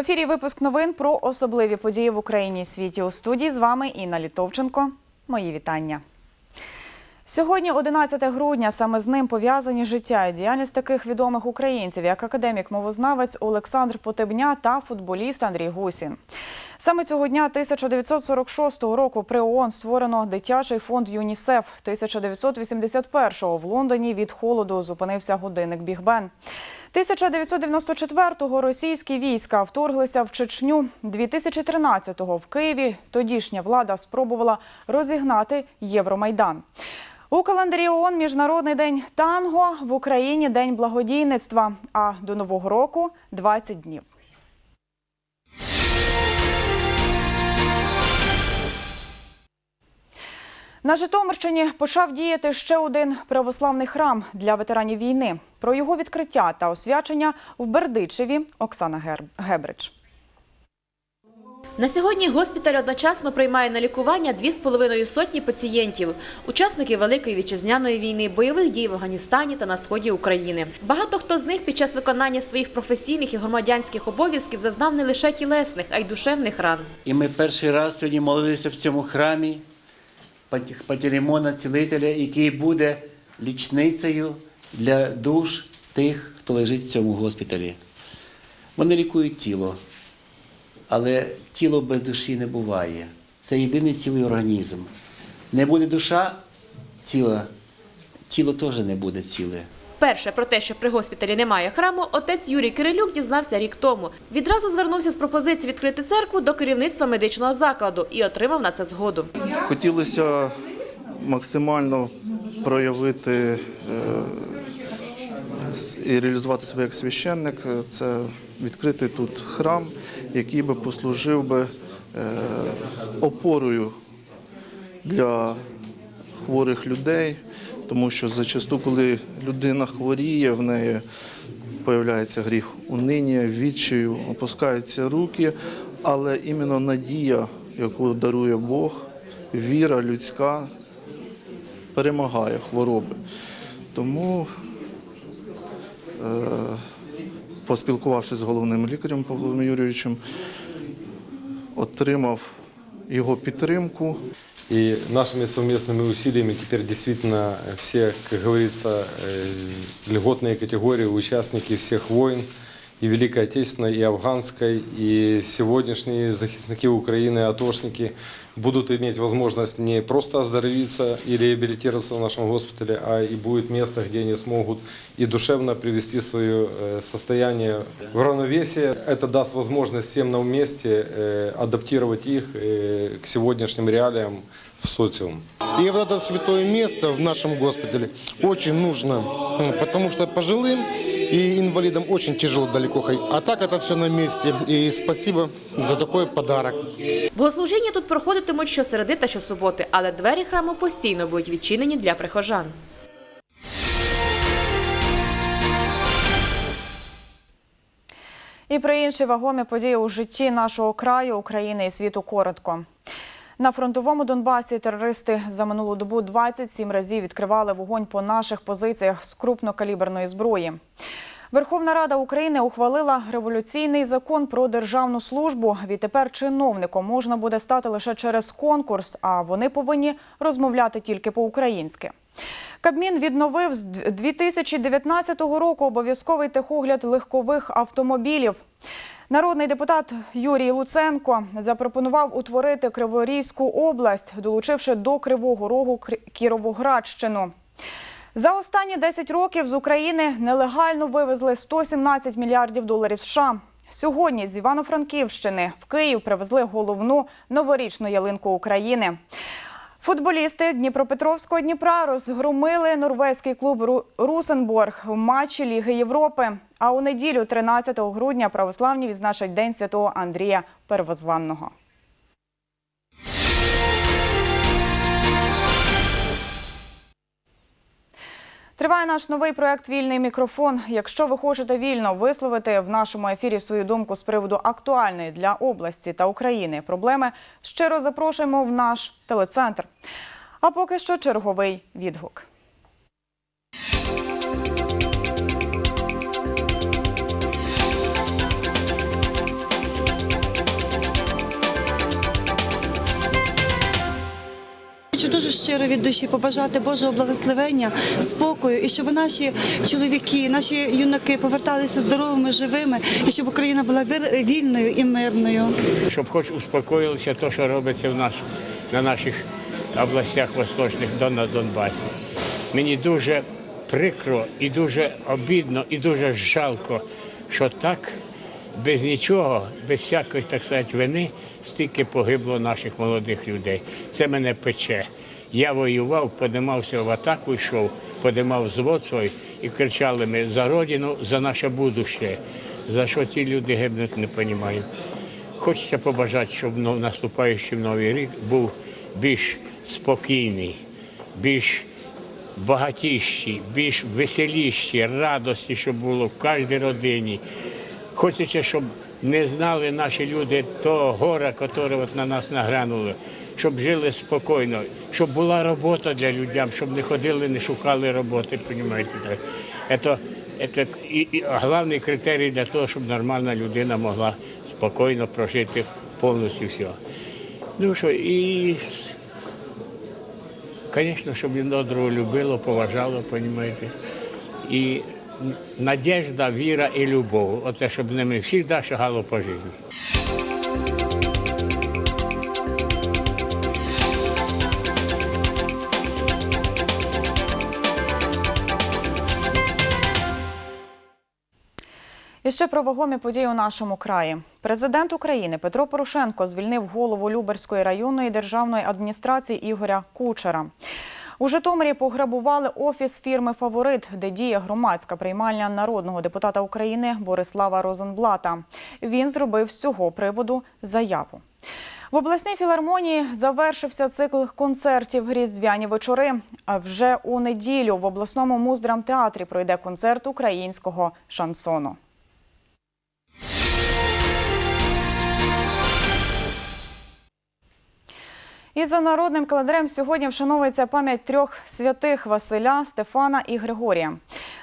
ефірі випуск новин про особливі події в Україні і світі. У студії з вами Інна Літовченко. Мої вітання. Сьогодні, 11 грудня, саме з ним пов'язані життя і діяльність таких відомих українців, як академік-мовознавець Олександр Потебня та футболіст Андрій Гусін. Саме цього дня 1946 року при ООН створено дитячий фонд ЮНІСЕФ. 1981-го в Лондоні від холоду зупинився годинник Бігбен. 1994-го російські війська вторглися в Чечню. 2013-го в Києві тодішня влада спробувала розігнати Євромайдан. У календарі ООН Міжнародний день танго в Україні День благодійництва. А до нового року 20 днів. На Житомирщині почав діяти ще один православний храм для ветеранів війни. Про його відкриття та освячення в Бердичеві Оксана Гебрич. На сьогодні госпіталь одночасно приймає на лікування дві з половиною сотні пацієнтів, учасники Великої вітчизняної війни, бойових дій в Афганістані та на сході України. Багато хто з них під час виконання своїх професійних і громадянських обов'язків зазнав не лише тілесних, а й душевних ран. І ми перший раз сьогодні молилися в цьому храмі Патерімона Цілителя, який буде лічницею для душ тих, хто лежить в цьому госпіталі. Вони лікують тіло, але тіло без душі не буває. Це єдиний цілий організм. Не буде душа ціла, тіло теж не буде ціле. Вперше про те, що при госпіталі немає храму, отець Юрій Кирилюк дізнався рік тому. Відразу звернувся з пропозицією відкрити церкву до керівництва медичного закладу і отримав на це згоду. Хотілося максимально проявити е, і реалізувати себе як священник. Це відкрити тут храм, який би послужив би е, опорою для хворих людей, тому що зачасту, коли людина хворіє, в неї появляється гріх унині, відчаю, опускаються руки, але іменно надія, яку дарує Бог, віра людська перемагає хвороби. Тому, поспілкувавшись з головним лікарем Павлом Юрійовичем, отримав його підтримку. И нашими совместными усилиями теперь действительно все, как говорится, э, льготные категории, участники всех войн, и Великой Отечественной, и Афганской, и сегодняшние захисники Украины, атошники будут иметь возможность не просто оздоровиться и реабилитироваться в нашем госпитале, а и будет место, где они смогут и душевно привести свое э, состояние в равновесие. Это даст возможность всем нам вместе э, адаптировать их э, к сегодняшним реалиям в социум. И вот это святое место в нашем госпитале очень нужно, м, потому что пожилым и инвалидам очень тяжело далеко ходить. А так это все на месте. И спасибо за такой подарок. Богослужіння тут проходитимуть щосереди та щосуботи, але двері храму постійно будуть відчинені для прихожан. І про інші вагомі події у житті нашого краю, України і світу коротко. На фронтовому Донбасі терористи за минулу добу 27 разів відкривали вогонь по наших позиціях з крупнокаліберної зброї. Верховна Рада України ухвалила революційний закон про державну службу. Відтепер чиновником можна буде стати лише через конкурс, а вони повинні розмовляти тільки по-українськи. Кабмін відновив з 2019 року обов'язковий техогляд легкових автомобілів. Народний депутат Юрій Луценко запропонував утворити Криворізьку область, долучивши до Кривого Рогу Кіровоградщину. За останні 10 років з України нелегально вивезли 117 мільярдів доларів США. Сьогодні з Івано-Франківщини в Київ привезли головну новорічну ялинку України. Футболісти Дніпропетровського Дніпра розгромили норвезький клуб Ру- Русенборг в матчі Ліги Європи. А у неділю, 13 грудня, православні відзначать День святого Андрія Первозванного. Триває наш новий проект Вільний мікрофон. Якщо ви хочете вільно висловити в нашому ефірі свою думку з приводу актуальної для області та України проблеми, щиро запрошуємо в наш телецентр. А поки що черговий відгук. Хочу дуже щиро від душі побажати Божого благословення, спокою і щоб наші чоловіки, наші юнаки поверталися здоровими, живими, і щоб Україна була вільною і мирною. щоб хоч успокоїлося те, що робиться в наш, на наших областях восточних на Донбасі. Мені дуже прикро і дуже обідно, і дуже жалко, що так без нічого, без всякої, так сказати, вини, стільки погибло наших молодих людей. Це мене пече. Я воював, подимався в атаку, йшов, подимав звод свій і кричали ми за родину, за наше будуще. За що ці люди гибнуть, не розумію. Хочеться побажати, щоб наступаючий новий рік був більш спокійний, більш багатіший, більш веселіший, радості, щоб було в кожній родині. Хочеться, щоб не знали наші люди того гора, яке на нас награнуло, щоб жили спокійно, щоб була робота для людей, щоб не ходили, не шукали роботи, розумієте. Це, це і, і головний критерій для того, щоб нормальна людина могла спокійно прожити повністю все. Ну що, і, звісно, щоб він одного любило, поважало, розумієте. І надіжда, віра і любов. Оте, щоб ними завжди шагало по житті. І ще про вагомі події у нашому краї. Президент України Петро Порошенко звільнив голову Люберської районної державної адміністрації Ігоря Кучера. У Житомирі пограбували офіс фірми Фаворит, де діє громадська приймальня народного депутата України Борислава Розенблата. Він зробив з цього приводу заяву. В обласній філармонії завершився цикл концертів Різдвяні вечори. А вже у неділю в обласному муздрамтеатрі пройде концерт українського шансону. І за народним календарем сьогодні вшановується пам'ять трьох святих Василя, Стефана і Григорія.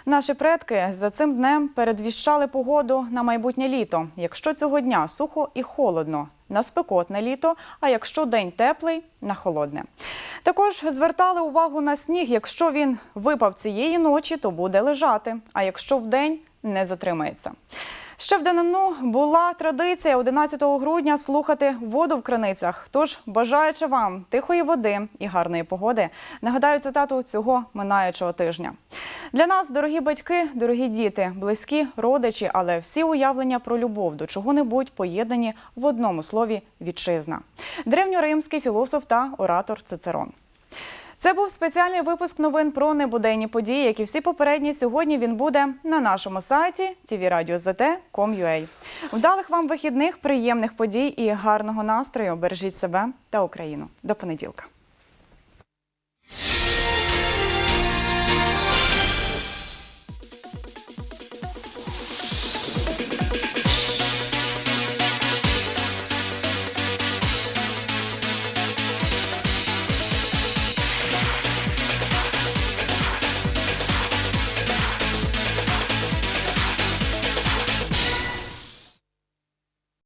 Наші предки за цим днем передвіщали погоду на майбутнє літо. Якщо цього дня сухо і холодно, на спекотне літо, а якщо день теплий на холодне. Також звертали увагу на сніг. Якщо він випав цієї ночі, то буде лежати. А якщо вдень не затримається. Ще в данину була традиція 11 грудня слухати воду в криницях. Тож, бажаючи вам тихої води і гарної погоди, нагадаю цитату цього минаючого тижня. Для нас, дорогі батьки, дорогі діти, близькі, родичі, але всі уявлення про любов до чого-небудь поєднані в одному слові вітчизна. Древньоримський філософ та оратор Цицерон. Це був спеціальний випуск новин про небуденні події, як і всі попередні. Сьогодні він буде на нашому сайті tvradio.zt.com.ua. Вдалих вам вихідних, приємних подій і гарного настрою. Бережіть себе та Україну. До понеділка.